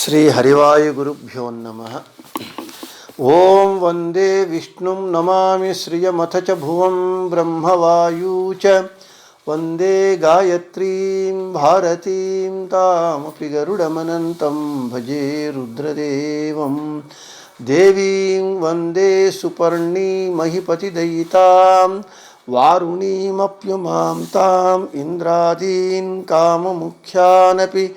श्री हरिवायु गुरुभ्यो नमः। ओम वंदे विष्णु नमा श्रियमथ च भुव ब्रह्मवायु च। वंदे गायत्री, भारती तामपि गरुडमनन्तं भजे रुद्रदेवं। देवीं वंदे सुपर्णीमहिपतिदयितां, वारुणीमप्युमां ताम् काम काममुख्यानपि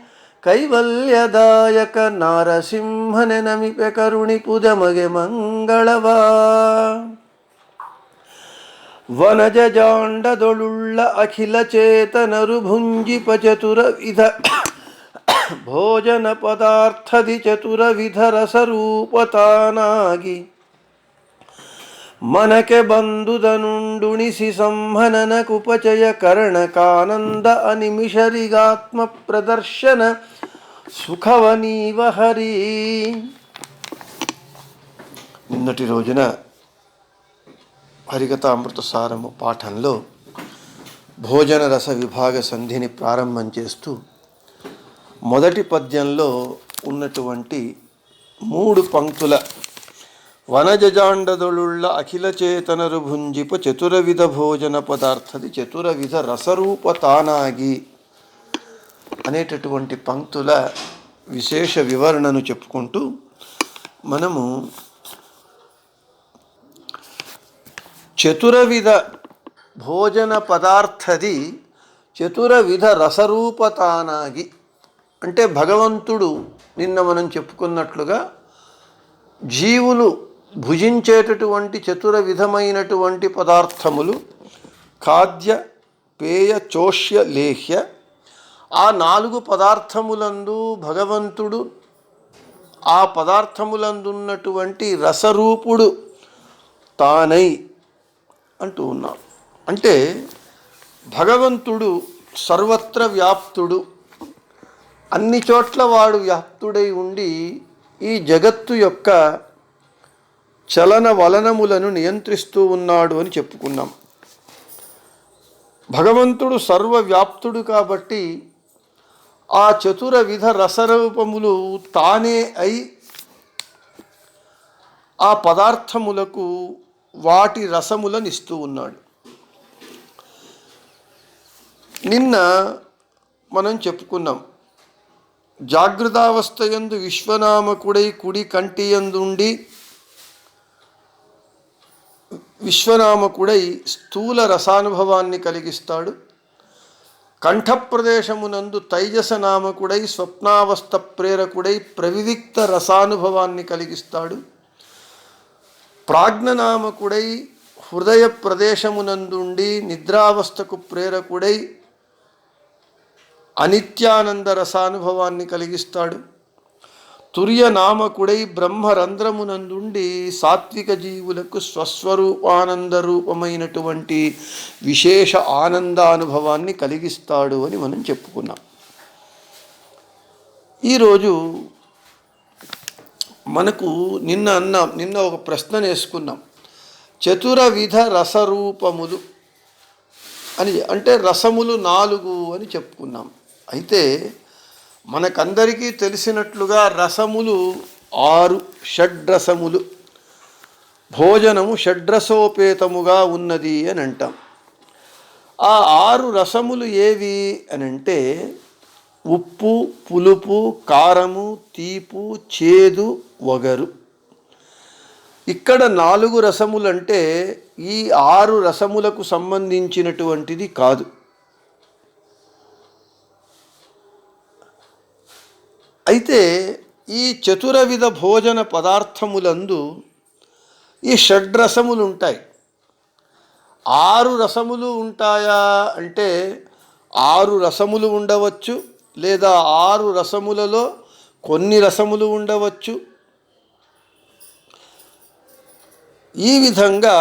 ಕೈವಲ್ಯದಾಯಕ ನಾರಸಿಂಹನೆ ನಮಿಪೆ ಕರುಣಿ ಪುದಮಗೆ ಮಂಗಳವಾ. ವನಜ ಜಾಂಡದೊಳುಳ್ಳ ಅಖಿಲ ಚೇತನರು ಭುಂಜಿಪ ಚತುರ ವಿಧ ಭೋಜನ ಪದಾರ್ಥದಿ ಚತುರ ವಿಧ ರಸರೂಪತಾನಾಗಿ ಮನಕೆ ಬಂದುದನುಂಡುಣಿಸಿ ಸಂಹನನ ಕುಪಚಯ ಕರ್ಣಕಾನಂದ ಅನಿಮಿಷರಿಗಾತ್ಮ ಪ್ರದರ್ಶನ సుఖవనీవ హరి. నిన్నటి రోజున హరికథ అమృత సారము పాఠంలో భోజన రస విభాగ సంధిని ప్రారంభం చేస్తూ మొదటి పద్యంలో ఉన్నటువంటి మూడు పంక్తుల వనజజాండదొళుళ్ళ అఖిల చేతనరు భుంజిప చతురవిధ భోజన పదార్థది చతురవిధ రసరూప తానాగి అనేటటువంటి పంక్తుల విశేష వివరణను చెప్పుకుంటూ మనము చతురవిధ భోజన పదార్థది చతురవిధ రసరూపతానాగి అంటే భగవంతుడు నిన్న మనం చెప్పుకున్నట్లుగా జీవులు భుజించేటటువంటి చతుర విధమైనటువంటి పదార్థములు ఖాద్య పేయ చోష్య లేహ్య ఆ నాలుగు పదార్థములందు భగవంతుడు ఆ పదార్థములందున్నటువంటి రసరూపుడు తానై అంటూ ఉన్నాడు. అంటే భగవంతుడు సర్వత్ర వ్యాప్తుడు అన్ని చోట్ల వాడు వ్యాప్తుడై ఉండి ఈ జగత్తు యొక్క చలన వలనములను నియంత్రిస్తూ ఉన్నాడు అని చెప్పుకున్నాం. భగవంతుడు సర్వవ్యాప్తుడు కాబట్టి ఆ చతుర విధ రసరూపములు తానే అయి ఆ పదార్థములకు వాటి రసములను ఇస్తూ ఉన్నాడు. నిన్న మనం చెప్పుకున్నాం జాగృతావస్థయందు విశ్వనామకుడై కుడి కంటియందుండి విశ్వనామకుడై స్థూల రసానుభవాన్ని కలిగిస్తాడు. కంఠప్రదేశమునందు తైజస నామకుడై స్వప్నావస్థ ప్రేరకుడై ప్రవివిక్త రసానుభవాన్ని కలిగిస్తాడు. ప్రాజ్ఞనామకుడై హృదయ ప్రదేశమునందుండి నిద్రావస్థకు ప్రేరకుడై అనిత్యానంద రసానుభవాన్ని కలిగిస్తాడు. తుర్య నామకుడై బ్రహ్మరంధ్రమునందుండి సాత్విక జీవులకు స్వస్వరూపానంద రూపమైనటువంటి విశేష ఆనందానుభవాన్ని కలిగిస్తాడు అని మనం చెప్పుకున్నాం. ఈరోజు మనకు నిన్న అన్నాం నిన్న ఒక ప్రశ్న వేసుకున్నాం చతురవిధ రసరూపములు అని అంటే రసములు నాలుగు అని చెప్పుకున్నాం. అయితే మనకందరికీ తెలిసినట్లుగా రసములు ఆరు షడ్రసములు. భోజనము షడ్రసోపేతముగా ఉన్నది అని అంటాం ఆ ఆరు రసములు ఏవి అని అంటే ఉప్పు పులుపు కారము తీపు చేదు వగరు. ఇక్కడ నాలుగు రసములంటే ఈ ఆరు రసములకు సంబంధించినటువంటిది కాదు. అయితే ఈ చతురవిధ భోజన పదార్థములందు ఈ షడ్రసములు ఉంటాయి ఆరు రసములు ఉంటాయా అంటే ఆరు రసములు ఉండవచ్చు లేదా ఆరు రసములలో కొన్ని రసములు ఉండవచ్చు. ఈ విధంగా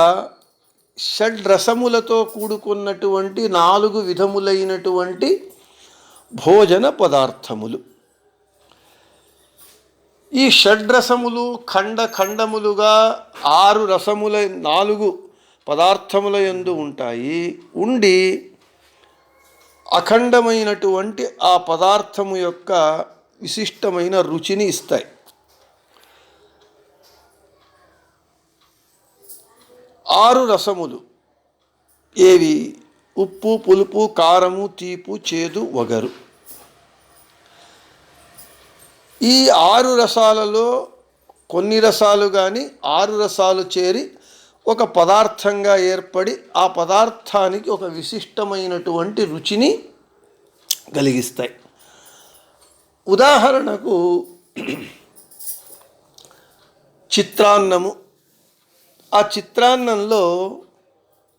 షడ్రసములతో కూడుకున్నటువంటి నాలుగు విధములైనటువంటి భోజన పదార్థములు. ఈ షడ్రసములు ఖండ ఖండములుగా ఆరు రసముల నాలుగు పదార్థముల యందు ఉంటాయి. ఉండి అఖండమైనటువంటి ఆ పదార్థము యొక్క విశిష్టమైన రుచిని ఇస్తాయి. ఆరు రసములు ఏవి? ఉప్పు పులుపు కారము తీపు చేదు వగరు. ఈ ఆరు రసాలలో కొన్ని రసాలు కానీ ఆరు రసాలు చేరి ఒక పదార్థంగా ఏర్పడి ఆ పదార్థానికి ఒక విశిష్టమైనటువంటి రుచిని కలిగిస్తాయి. ఉదాహరణకు చిత్రాన్నము. ఆ చిత్రాన్నంలో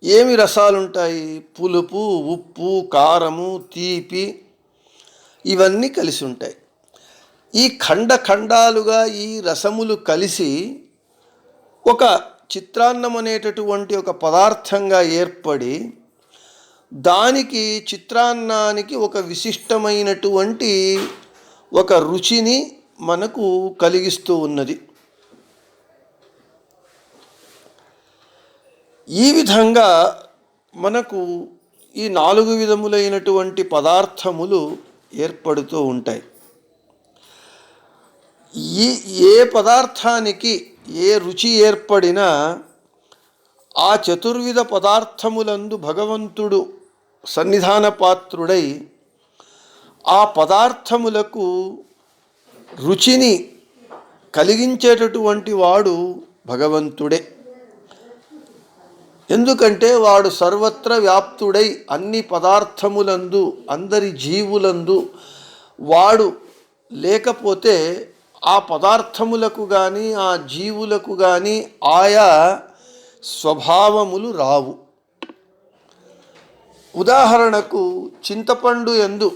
ఏమి రసాలుంటాయి? పులుపు ఉప్పు కారము తీపి ఇవన్నీ కలిసి ఉంటాయి. ఈ ఖండ ఖండాలుగా ఈ రసములు కలిసి ఒక చిత్రాన్నం అనేటటువంటి ఒక పదార్థంగా ఏర్పడి దానికి చిత్రాన్నానికి ఒక విశిష్టమైనటువంటి ఒక రుచిని మనకు కలిగిస్తూ ఉన్నది. ఈ విధంగా మనకు ఈ నాలుగు విధములైనటువంటి పదార్థములు ఏర్పడుతూ ఉంటాయి. ఈ ఏ పదార్థానికి ఏ రుచి ఏర్పడినా ఆ చతుర్విధ పదార్థములందు భగవంతుడు సన్నిధాన పాత్రుడై ఆ పదార్థములకు రుచిని కలిగించేటటువంటి వాడు భగవంతుడే. ఎందుకంటే వాడు సర్వత్ర వ్యాప్తుడై అన్ని పదార్థములందు అందరి జీవులందు వాడు లేకపోతే ఆ పదార్థములకు కానీ ఆ జీవులకు కానీ ఆయా స్వభావములు రావు. ఉదాహరణకు చింతపండు ఎందు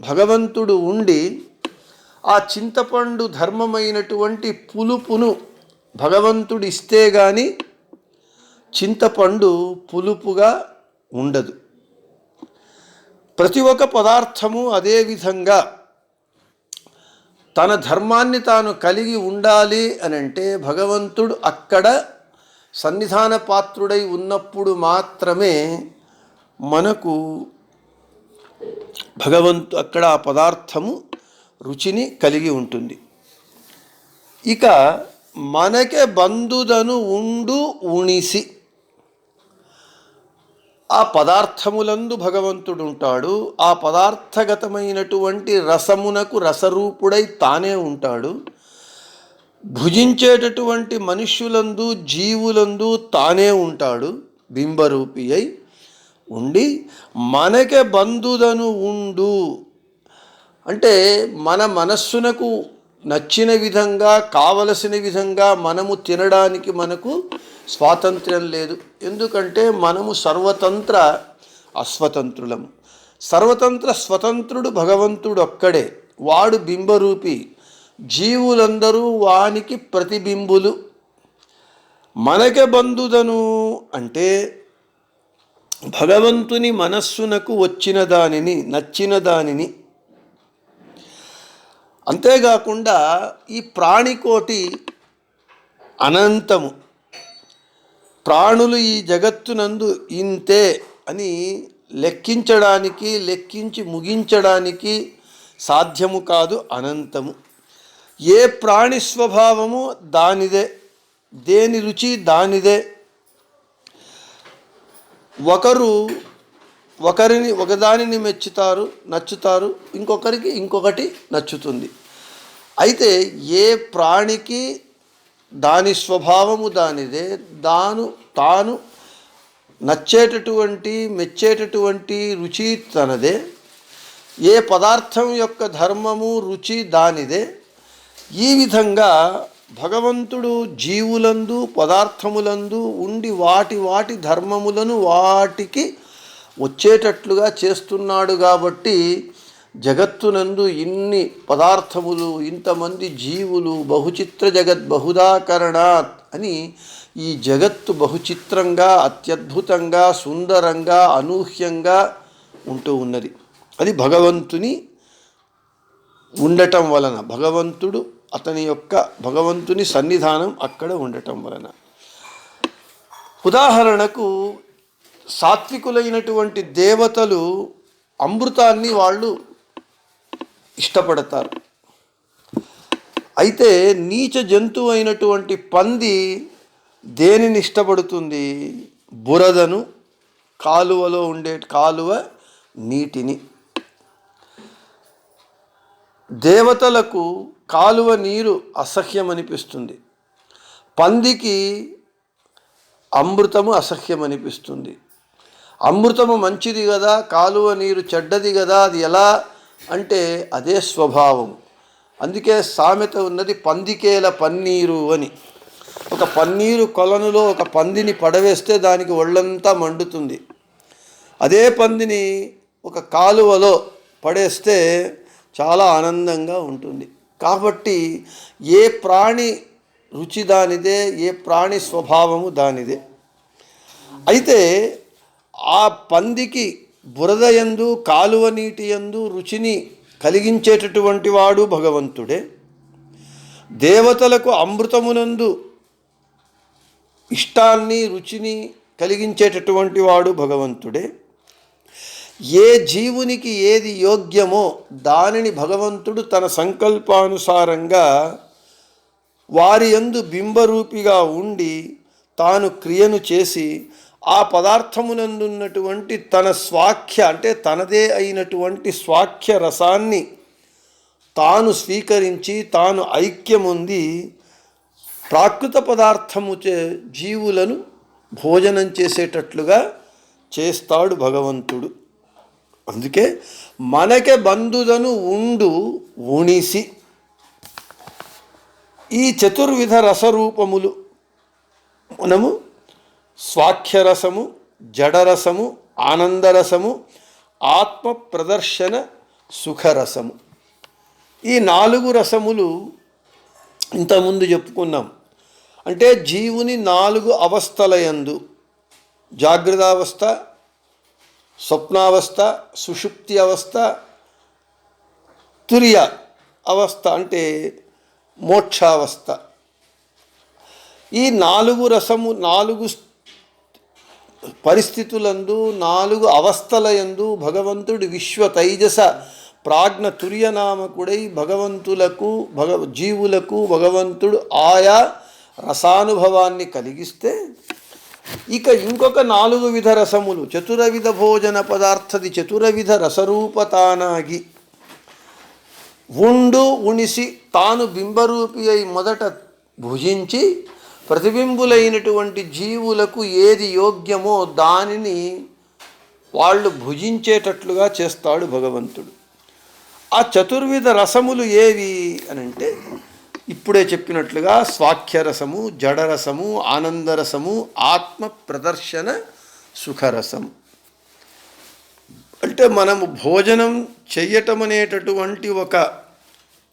భగవంతుడు ఉండి ఆ చింతపండు ధర్మమైనటువంటి పులుపును భగవంతుడు ఇస్తే కానీ చింతపండు పులుపుగా ఉండదు. ప్రతి ఒక్క పదార్థము అదేవిధంగా తన ధర్మాన్ని తాను కలిగి ఉండాలి అని అంటే భగవంతుడు అక్కడ సన్నిధాన పాత్రుడై ఉన్నప్పుడు మాత్రమే మనకు భగవంతు అక్కడ ఆ పదార్థము రుచిని కలిగి ఉంటుంది. ఇక మనకే బంధుదను ఉండు ఉణిసి. ఆ పదార్థములందు భగవంతుడు ఉంటాడు ఆ పదార్థగతమైనటువంటి రసమునకు రసరూపుడై తానే ఉంటాడు. భుజించేటటువంటి మనుష్యులందు జీవులందు తానే ఉంటాడు. బింబరూపి అయి ఉండి మనకే బంధుదను ఉండు. అంటే మన మనస్సునకు నచ్చిన విధంగా కావలసిన విధంగా మనము తినడానికి మనకు స్వాతంత్ర్యం లేదు. ఎందుకంటే మనము సర్వతంత్ర అస్వతంత్రులము. సర్వతంత్ర స్వతంత్రుడు భగవంతుడు ఒక్కడే. వాడు బింబరూపి. జీవులందరూ వానికి ప్రతిబింబులు. మనకే బంధుదను అంటే భగవంతుని మనస్సునకు వచ్చిన దానిని నచ్చిన దానిని. అంతేకాకుండా ఈ ప్రాణికోటి అనంతము. ప్రాణులు ఈ జగత్తునందు ఇంతే అని లెక్కించడానికి లెక్కించి ముగించడానికి సాధ్యము కాదు అనంతము. ఏ ప్రాణి స్వభావము దానిదే దేని రుచి దానిదే. ఒకరు ఒకరిని ఒకదానిని మెచ్చుతారు నచ్చుతారు ఇంకొకరికి ఇంకొకటి నచ్చుతుంది. అయితే ఏ ప్రాణికి దాని స్వభావము దానిదే. దాను తాను నచ్చేటటువంటి మెచ్చేటటువంటి రుచి తనదే. ఏ పదార్థం యొక్క ధర్మము రుచి దానిదే. ఈ విధంగా భగవంతుడు జీవులందు పదార్థములందు ఉండి వాటి వాటి ధర్మములను వాటికి వచ్చేటట్లుగా చేస్తున్నాడు కాబట్టి జగత్తునందు ఇన్ని పదార్థములు ఇంతమంది జీవులు బహుచిత్ర జగత్ బహుదాకరణాత్ అని ఈ జగత్తు బహుచిత్రంగా అత్యద్భుతంగా సుందరంగా అనూహ్యంగా ఉంటూ ఉన్నది. అది భగవంతుని ఉండటం వలన భగవంతుడు అతని యొక్క భగవంతుని సన్నిధానం అక్కడ ఉండటం వలన. ఉదాహరణకు సాత్వికులైనటువంటి దేవతలు అమృతాన్ని వాళ్ళు ఇష్టపడతారు. అయితే నీచ జంతువు అయినటువంటి పంది దేనిని ఇష్టపడుతుంది? బురదను కాలువలో ఉండే కాలువ నీటిని. దేవతలకు కాలువ నీరు అసహ్యం అనిపిస్తుంది పందికి అమృతము అసహ్యం అనిపిస్తుంది అమృతము మంచిది కదా కాలువ నీరు చెడ్డది కదా అది ఎలా అంటే అదే స్వభావం. అందుకే సామెత ఉన్నది పందికేల పన్నీరు అని. ఒక పన్నీరు కొలనులో ఒక పందిని పడవేస్తే దానికి ఒళ్ళంతా మండుతుంది. అదే పందిని ఒక కాలువలో పడేస్తే చాలా ఆనందంగా ఉంటుంది. కాబట్టి ఏ ప్రాణి రుచి దానిదే ఏ ప్రాణి స్వభావము దానిదే. అయితే ఆ పందికి బురద యందు కాలువ నీటి యందు రుచిని కలిగించేటటువంటి వాడు భగవంతుడే. దేవతలకు అమృతమునందు ఇష్టాన్ని రుచిని కలిగించేటటువంటి వాడు భగవంతుడే. ఏ జీవునికి ఏది యోగ్యమో దానిని భగవంతుడు తన సంకల్పానుసారంగా వారి యందు బింబరూపిగా ఉండి తాను క్రియను చేసి ఆ పదార్థమునందున్నటువంటి తన స్వాఖ్య అంటే తనదే అయినటువంటి స్వాఖ్య రసాన్ని తాను స్వీకరించి తాను ఐక్యముంది ప్రాకృత పదార్థము చే జీవులను భోజనం చేసేటట్లుగా చేస్తాడు భగవంతుడు. అందుకే మనకే బంధుదను ఉండు ఉణిసి. ఈ చతుర్విధ రసరూపములు మనము స్వాఖ్యరసము జడరసము ఆనందరసము ఆత్మ ప్రదర్శన సుఖరసము. ఈ నాలుగు రసములు ఇంతకుముందు చెప్పుకున్నాం. అంటే జీవుని నాలుగు అవస్థలయందు జాగ్రత్తావస్థ స్వప్నావస్థ సుషుప్తి అవస్థ తురియ అవస్థ అంటే మోక్షావస్థ. ఈ నాలుగు రసము నాలుగు పరిస్థితులందు నాలుగు అవస్థలయందు భగవంతుడు విశ్వ తైజస ప్రాజ్ఞ తుర్యనామకుడై భగవంతులకు భగ జీవులకు భగవంతుడు ఆయా రసానుభవాన్ని కలిగిస్తే ఇక ఇంకొక నాలుగు విధ రసములు. చతురవిధ భోజన పదార్థది చతురవిధ రసరూపతానాగి. ఉండు ఉణిసి తాను బింబరూపి అయి మొదట భుజించి ప్రతిబింబులైనటువంటి జీవులకు ఏది యోగ్యమో దానిని వాళ్ళు భుజించేటట్లుగా చేస్తాడు భగవంతుడు. ఆ చతుర్విధ రసములు ఏవి అని అంటే ఇప్పుడే చెప్పినట్లుగా స్వాఖ్యరసము జడరసము ఆనందరసము ఆత్మ ప్రదర్శన సుఖరసము. అంటే మనము భోజనం చెయ్యటం అనేటటువంటి ఒక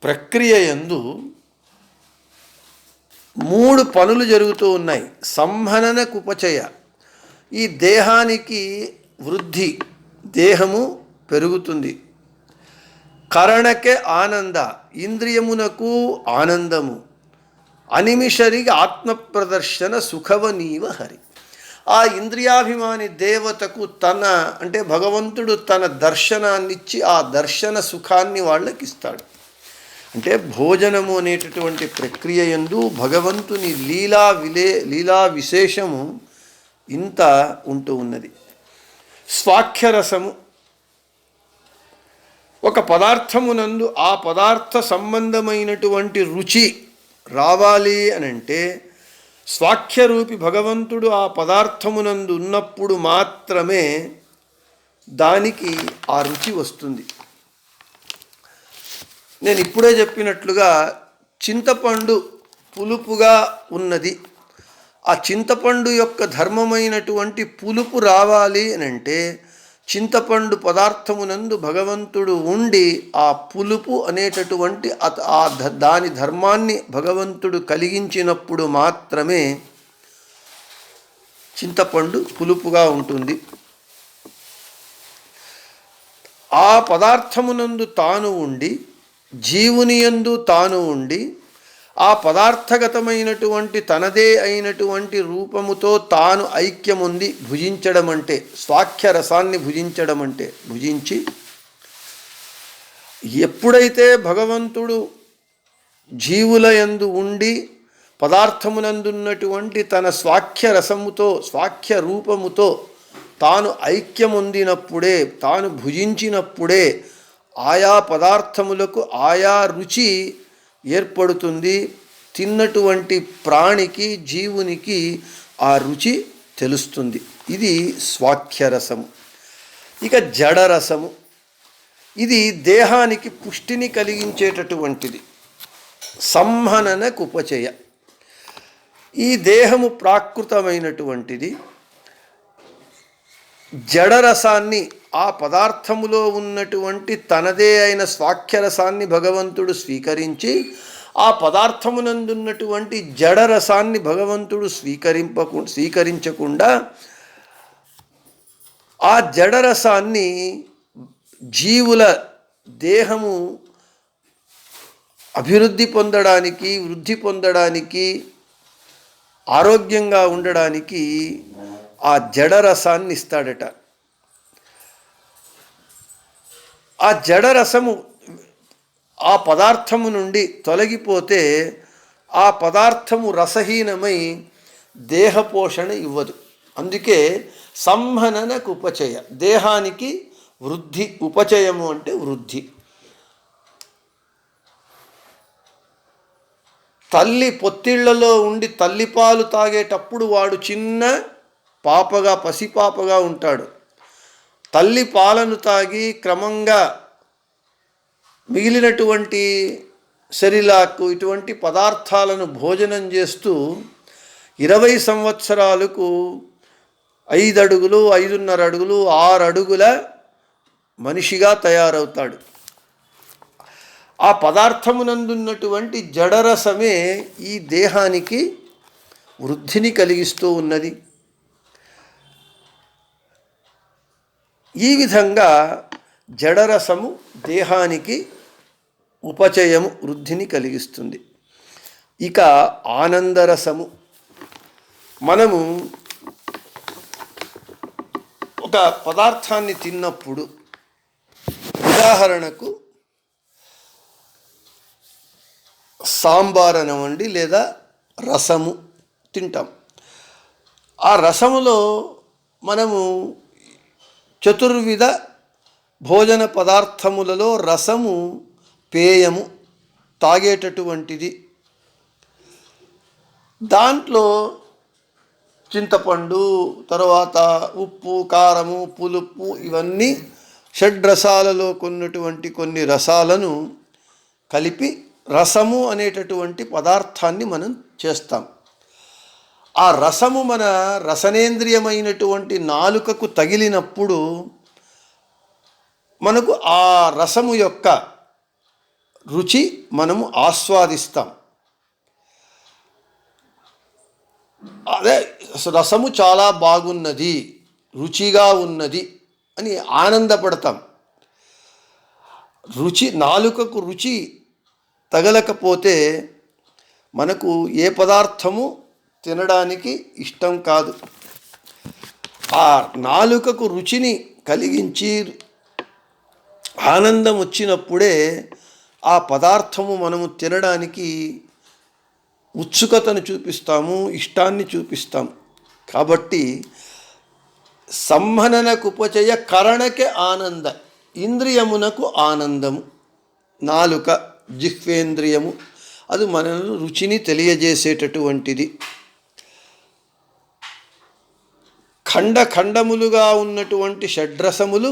ప్రక్రియ ఎందు మూడు పనులు జరుగుతూ ఉన్నాయి. సంహనన కుపచయ ఈ దేహానికి వృద్ధి దేహము పెరుగుతుంది. కరణకే ఆనంద ఇంద్రియమునకు ఆనందము. అనిమిషరికి ఆత్మ ప్రదర్శన సుఖవనీవ హరి. ఆ ఇంద్రియాభిమాని దేవతకు తన అంటే భగవంతుడు తన దర్శనాన్నిచ్చి ఆ దర్శన సుఖాన్ని వాళ్ళకి ఇస్తాడు అంటే భోజనము అనేటటువంటి ప్రక్రియ ఎందు భగవంతుని లీలా విలే లీలా విశేషము ఇంత ఉంటూ ఉన్నది. స్వాఖ్యరసము. ఒక పదార్థమునందు ఆ పదార్థ సంబంధమైనటువంటి రుచి రావాలి అని అంటే స్వాఖ్యరూపి భగవంతుడు ఆ పదార్థమునందు ఉన్నప్పుడు మాత్రమే దానికి ఆ రుచి వస్తుంది. నేను ఇప్పుడే చెప్పినట్లుగా చింతపండు పులుపుగా ఉన్నది. ఆ చింతపండు యొక్క ధర్మమైనటువంటి పులుపు రావాలి అని అంటే చింతపండు పదార్థమునందు భగవంతుడు ఉండి ఆ పులుపు అనేటటువంటి ఆ దాని ధర్మాన్ని భగవంతుడు కలిగించినప్పుడు మాత్రమే చింతపండు పులుపుగా ఉంటుంది. ఆ పదార్థమునందు తాను ఉండి జీవుని యందు తాను ఉండి ఆ పదార్థగతమైనటువంటి తనదే అయినటువంటి రూపముతో తాను ఐక్యముంది భుజించడం అంటే స్వాఖ్య రసాన్ని భుజించడం అంటే భుజించి ఎప్పుడైతే భగవంతుడు జీవుల యందు ఉండి పదార్థమునందున్నటువంటి తన స్వాఖ్య రసముతో స్వాఖ్య రూపముతో తాను ఐక్యమొందినప్పుడే తాను భుజించినప్పుడే ఆయా పదార్థములకు ఆయా రుచి ఏర్పడుతుంది. తిన్నటువంటి ప్రాణికి జీవునికి ఆ రుచి తెలుస్తుంది. ఇది స్వాఖ్యరసము. ఇక జడరసము. ఇది దేహానికి పుష్టిని కలిగించేటటువంటిది. సంహననకు ఉపచయ. ఈ దేహము ప్రాకృతమైనటువంటిది. జడరసాన్ని ఆ పదార్థములో ఉన్నటువంటి తనదే అయిన స్వాఖ్యరసాన్ని భగవంతుడు స్వీకరించి ఆ పదార్థమునందున్నటువంటి జడరసాన్ని భగవంతుడు స్వీకరింపకు స్వీకరించకుండా ఆ జడరసాన్ని జీవుల దేహము అభివృద్ధి పొందడానికి వృద్ధి పొందడానికి ఆరోగ్యంగా ఉండడానికి ఆ జడరసాన్ని ఇస్తాడట. ఆ జడరసము ఆ పదార్థము నుండి తొలగిపోతే ఆ పదార్థము రసహీనమై దేహ పోషణ ఇవ్వదు. అందుకే సంహననకు ఉపచయ. దేహానికి వృద్ధి ఉపచయము అంటే వృద్ధి. తల్లి పొత్తిళ్ళలో ఉండి తల్లిపాలు తాగేటప్పుడు వాడు చిన్న పాపగా పసిపాపగా ఉంటాడు. తల్లి పాలను తాగి క్రమంగా మిగిలినటువంటి శరీరాకు ఇటువంటి పదార్థాలను భోజనం చేస్తూ ఇరవై సంవత్సరాలకు ఐదు అడుగులు ఐదున్నర అడుగులు ఆరు అడుగుల మనిషిగా తయారవుతాడు. ఆ పదార్థమునందున్నటువంటి జడరసమే ఈ దేహానికి వృద్ధిని కలిగిస్తూ ఉన్నది. ఈ విధంగా జడరసము దేహానికి ఉపచయము వృద్ధిని కలిగిస్తుంది. ఇక ఆనందరసము. మనము ఒక పదార్థాన్ని తిన్నప్పుడు ఉదాహరణకు సాంబార్ అనవండి లేదా రసము తింటాం. ఆ రసములో మనము చతుర్విధ భోజన పదార్థములలో రసము పేయము తాగేటటువంటిది. దాంట్లో చింతపండు తర్వాత ఉప్పు కారము పులుపు ఇవన్నీ షడ్రసాలలో కొన్నటువంటి కొన్ని రసాలను కలిపి రసము అనేటటువంటి పదార్థాన్ని మనం చేస్తాం. ఆ రసము మన రసనేంద్రియమైనటువంటి నాలుకకు తగిలినప్పుడు మనకు ఆ రసము యొక్క రుచి మనము ఆస్వాదిస్తాం. అదే రసము చాలా బాగున్నది రుచిగా ఉన్నది అని ఆనందపడతాం. రుచి నాలుకకు రుచి తగలకపోతే మనకు ఏ పదార్థము తినడానికి ఇష్టం కాదు. ఆ నాలుకకు రుచిని కలిగించి ఆనందం వచ్చినప్పుడే ఆ పదార్థము మనము తినడానికి ఉత్సుకతను చూపిస్తాము ఇష్టాన్ని చూపిస్తాం కాబట్టి సంహననకు ఉపచయ కరణకే ఆనంద ఇంద్రియమునకు ఆనందము. నాలుక జిహ్వేంద్రియము అది మనను రుచిని తెలియజేసేటటువంటిది. ఖండ ఖండములుగా ఉన్నటువంటి షడ్రసములు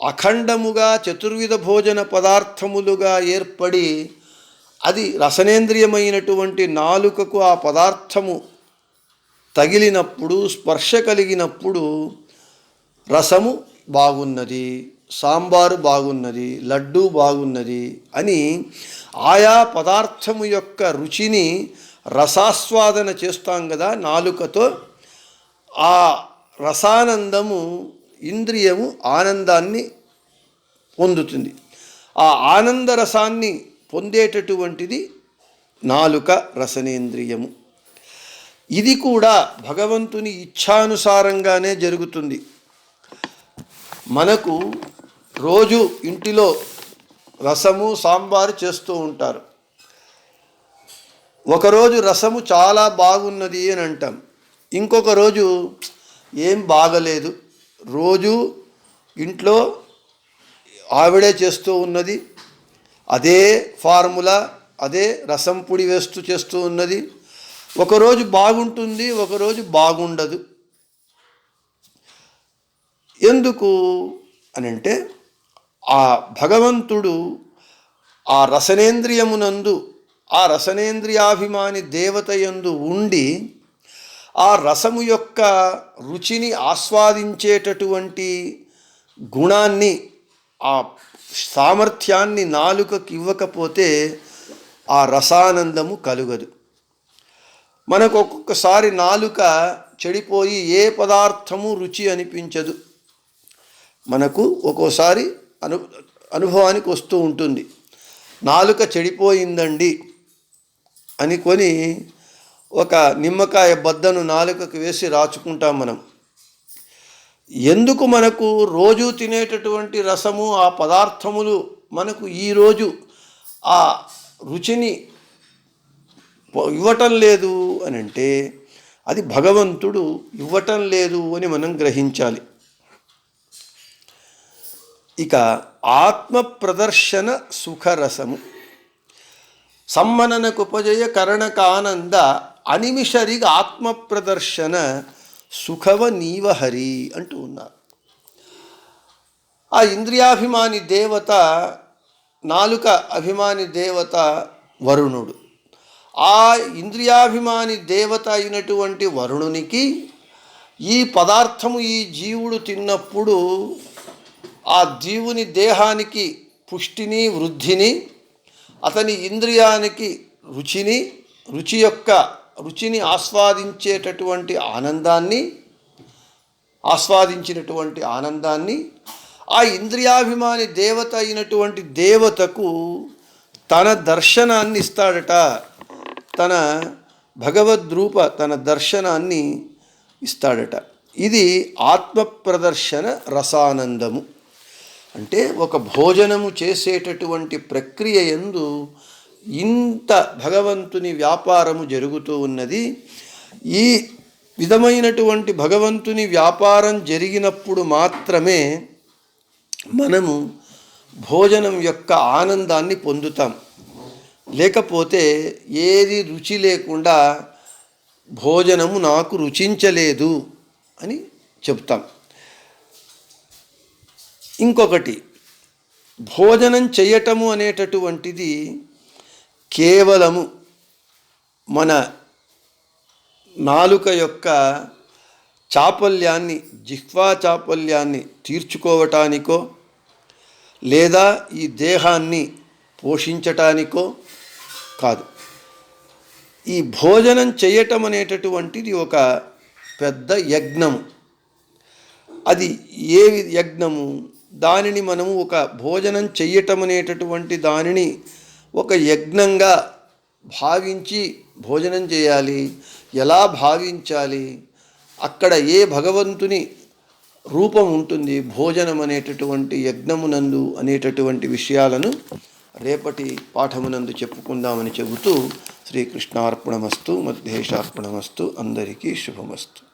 అఖండముగా చతుర్విధ భోజన పదార్థములుగా ఏర్పడి అది రసనేంద్రియమైనటువంటి నాలుకకు ఆ పదార్థము తగిలినప్పుడు స్పర్శ కలిగినప్పుడు రసము బాగున్నది సాంబారు బాగున్నది లడ్డు బాగున్నది అని ఆయా పదార్థము యొక్క రుచిని రసాస్వాదన చేస్తాం కదా నాలుకతో ఆ రసానందము ఇంద్రియము ఆనందాన్ని పొందుతుంది. ఆ ఆనంద రసాన్ని పొందేటటువంటిది నాలుక రసనేంద్రియము. ఇది కూడా భగవంతుని ఇచ్ఛానుసారంగానే జరుగుతుంది. మనకు రోజు ఇంటిలో రసము సాంబారు చేస్తూ ఉంటారు. ఒకరోజు రసము చాలా బాగున్నది అని అంటాం. ఇంకొక రోజు ఏం బాగలేదు. రోజు ఇంట్లో ఆవిడే చేస్తూ ఉన్నది. అదే ఫార్ములా అదే రసం పొడి వేస్తూ చేస్తూ ఉన్నది. ఒకరోజు బాగుంటుంది ఒకరోజు బాగుండదు. ఎందుకు అని అంటే ఆ భగవంతుడు ఆ రసనేంద్రియమునందు ఆ రసనేంద్రియాభిమాని దేవత యందు ఉండి ఆ రసము యొక్క రుచిని ఆస్వాదించేటటువంటి గుణాన్ని ఆ సామర్థ్యాన్ని నాలుకకి ఇవ్వకపోతే ఆ రసానందము కలుగదు. మనకు ఒక్కొక్కసారి నాలుక చెడిపోయి ఏ పదార్థము రుచి అనిపించదు. మనకు ఒక్కోసారి అను అనుభవానికి వస్తూ ఉంటుంది. నాలుక చెడిపోయిందండి అనుకొని ఒక నిమ్మకాయ బద్దను నాలుకకు వేసి రాచుకుంటాం మనం. ఎందుకు మనకు రోజు తినేటటువంటి రసము ఆ పదార్థములు మనకు ఈరోజు ఆ రుచిని ఇవ్వటం లేదు అని అంటే అది భగవంతుడు ఇవ్వటం లేదు అని మనం గ్రహించాలి. ఇక ఆత్మ ప్రదర్శన సుఖరసము. సమ్మననకు ఉపజయ కరణకానంద అనిమిషరిగ ఆత్మ ప్రదర్శన సుఖవ నీవహరి అంటూ ఉన్నారు. ఆ ఇంద్రియాభిమాని దేవత నాలుక అభిమాని దేవత వరుణుడు. ఆ ఇంద్రియాభిమాని దేవత అయినటువంటి వరుణునికి ఈ పదార్థము ఈ జీవుడు తిన్నప్పుడు ఆ జీవుని దేహానికి పుష్టిని వృద్ధిని అతని ఇంద్రియానికి రుచిని రుచి యొక్క రుచిని ఆస్వాదించేటటువంటి ఆనందాన్ని ఆస్వాదించినటువంటి ఆనందాన్ని ఆ ఇంద్రియాభిమాని దేవత అయినటువంటి దేవతకు తన దర్శనాన్ని ఇస్తాడట. తన భగవద్రూప తన దర్శనాన్ని ఇస్తాడట. ఇది ఆత్మ ప్రదర్శన రసానందము. అంటే ఒక భోజనము చేసేటటువంటి ప్రక్రియ ఎందు ఇంత భగవంతుని వ్యాపారము జరుగుతూ ఉన్నది. ఈ విధమైనటువంటి భగవంతుని వ్యాపారం జరిగినప్పుడు మాత్రమే మనము భోజనం యొక్క ఆనందాన్ని పొందుతాం. లేకపోతే ఏది రుచి లేకుండా భోజనము నాకు రుచించలేదు అని చెప్తాం. ఇంకొకటి భోజనం చేయటము అనేటటువంటిది కేవలము మన నాలుక యొక్క చాపల్యాన్ని జిహ్వా చాపల్యాన్ని తీర్చుకోవటానికో లేదా ఈ దేహాన్ని పోషించటానికో కాదు. ఈ భోజనం చేయటం అనేటటువంటిది ఒక పెద్ద యజ్ఞము. అది ఏ యజ్ఞము? దానిని మనము ఒక భోజనం చెయ్యటం అనేటటువంటి దానిని ఒక యజ్ఞంగా భావించి భోజనం చేయాలి. ఎలా భావించాలి? అక్కడ ఏ భగవంతుని రూపం ఉంటుంది? భోజనం అనేటటువంటి యజ్ఞమునందు అనేటటువంటి విషయాలను రేపటి పాఠమునందు చెప్పుకుందామని చెబుతూ శ్రీకృష్ణార్పణమస్తు మధ్యేశార్పణమస్తు అందరికీ శుభమస్తు.